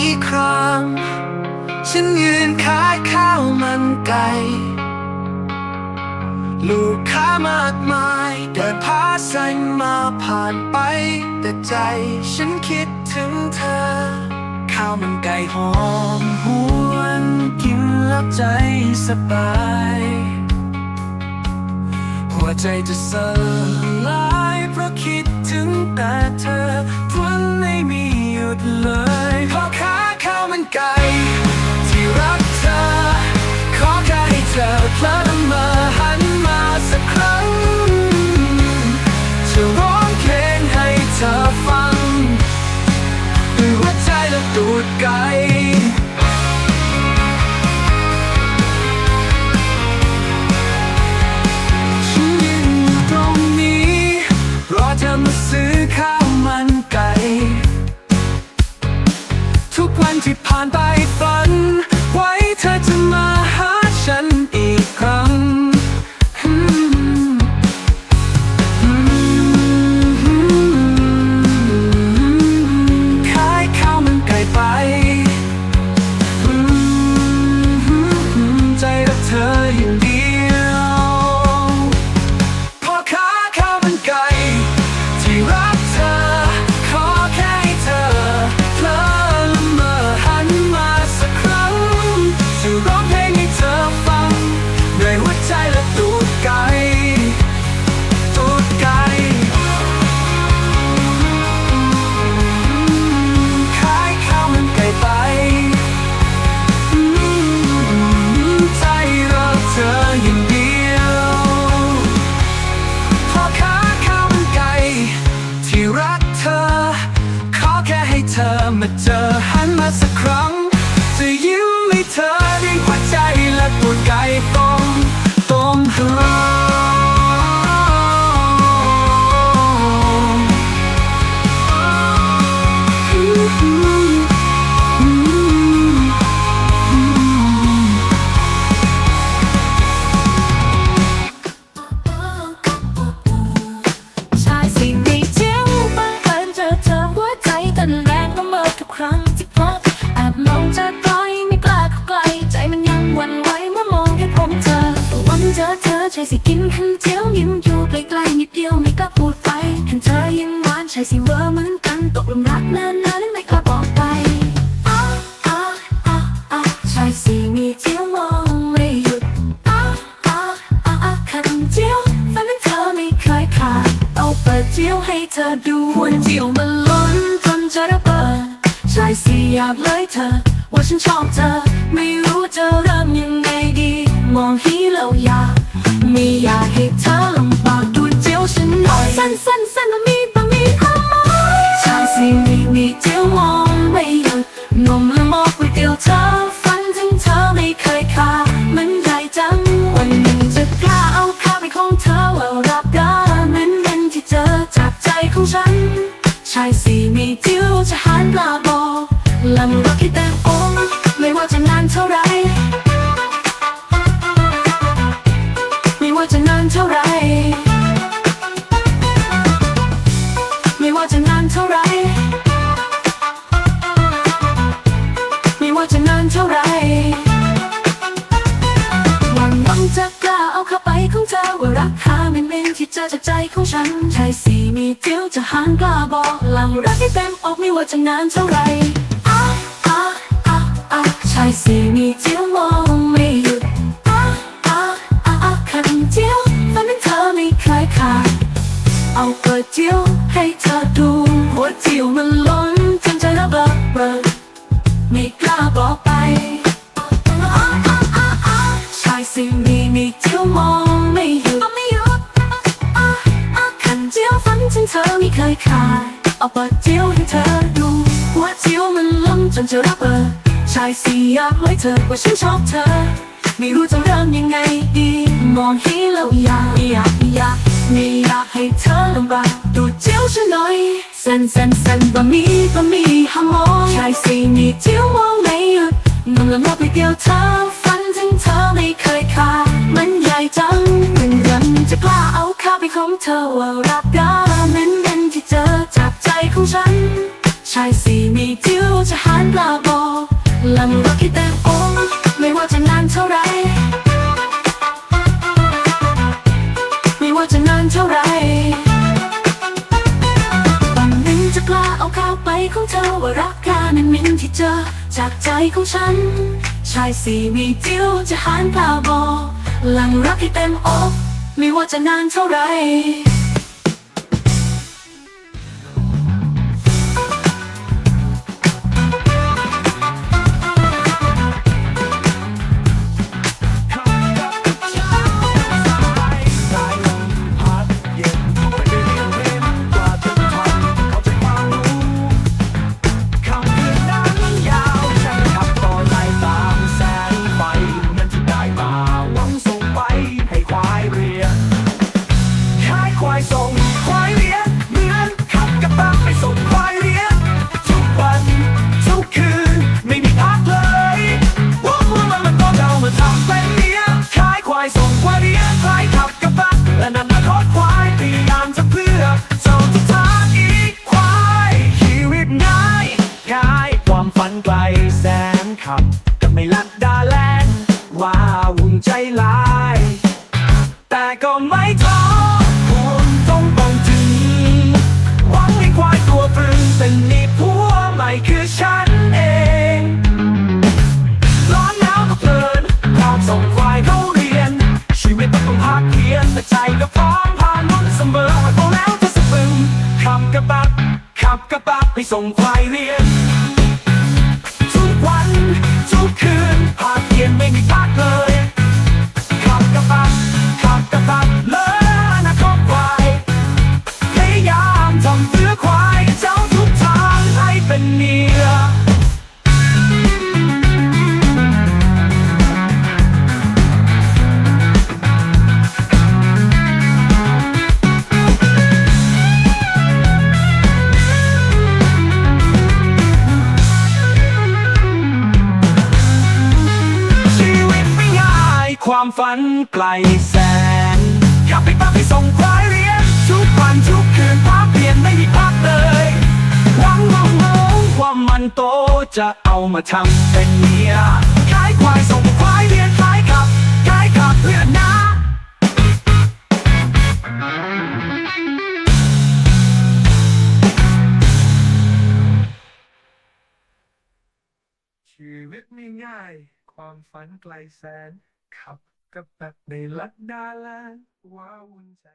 อีกครั้ง ฉันยืนขายข้าวมันไก่ลูกค้ามากมายเดินผ่านเส้นมาผ่านไป แต่ใจฉันคิดถึงเธอ ข้าวมันไก่หอมหวนกินแล้วใจสบาย หัวใจจะสลายเพราะคิดถึงแต่เธอทวนไม่มีหยุดเลย แค่ สิกินขันเจียวยิ้มอยู่ใกล้ๆนิดเดียวไม่กล้าพูดไปเห็นเธอยิ้มหวานใช่สิเวอร์เหมือนกันตกหลุมรักนานๆแล้วไม่กล้าบอกไปอ้าอ้าอ้าอ้าใช่สิมีเจียวมองไม่หยุดอ้าอ้าอ้าอ้าขันเจียวฝันถึงเธอไม่เคยขาดเอาเปิดเจียวให้เธอดูหัวเจียวมันล้นจนจะระเบิดใช่สิอยากเลยเธอว่าฉันชอบเธอ ไม่รู้จะเริ่มยังไงดี มองฮีแล้วอยาก ไม่อยากให้เธอลำบากดูเจียวฉันหน่อยสั้นสั้นสั้นบะมีบะมีฮะใช่สิมีมีเจียวมองไม่หยุดงมและมอก๋วยเตี๋ยวเธอฝันถึงเธอไม่เคยขาดมันใหญ่จังวันหนึ่งจะกล้าเอาข้าไปของเธอว่ารับได้เหมือนเงินที่เจอจากใจของฉันใช่สิมีเจียวจะหันปลาบอกลำรักที่ อจากใจของฉันชายสิมีเดียวจะหันกล้าบอกหลังรักให้เต็มอกไม่ว่าจะนานเท่าไรอ้าอ้าอ้าอ้าวใช่สิมีเดียวมองไม่หยุดอ้าอ้าอ้าอ้าวขันเดียวฝันเป็นเธอไม่เคยขาดเอาเปิดเจียวให้เธอดูหัวเจียวมันล้ เธอไม่เคยขาดเอาเปิดเจียวให้เธอดูหัวเจียวมันล้นจนจะระเบิดชายสิอยากให้เธอว่าฉันชอบเธอ ไม่รู้จะเริ่มยังไงดี มองให้แล้วอยากอยากอยากไม่อยากให้เธอลำบากดูเจียวฉันหน่อยเส้นเส้นเส้นบะมีบะมีฮามองชายสีมีเจียวมองไม่หยุดนุ่มละมอไปเดียวเธอฝันถึงเธอไม่เคยขาดมันใหญ่จังมือนกันจะกล้าเอาข้าไปของเธอว่ารัก ของฉัน ชายสีมีเจียวจะหันปลาบอลังรักที่เต็มองค์ไม่ว่าจะนานเท่าไร ไม่ว่าจะนานเท่าไรวันหนึ่งจะกล้าเอาข้าวไปของเธอว่ารักกานั้นมินที่เจอจากใจของฉัน ชายสี่มีเดียวจะหารปลาบอหลังรักที่เต็มอกไม่ว่าจะนานเท่าไร ให้ส่งควายเรียน ทุกวัน ทุกคืนภาคเรียนไม่มีพักเลย ฝันไกลแสนขับไปปักไปส่งควายเรียนทุกวันทุกคืนพักเปลี่ยนไม่มีพักเลยหวังหวังหวังว่ามันโตจะเอามาทำเป็นเมียขายควายส่งควายเรียนขายขับขายขับเพื่อนนะชีวิตไม่ง่าย ความฝันไกลแสนขับ กับแบบในลัดดาลนว้าวุ่นใจ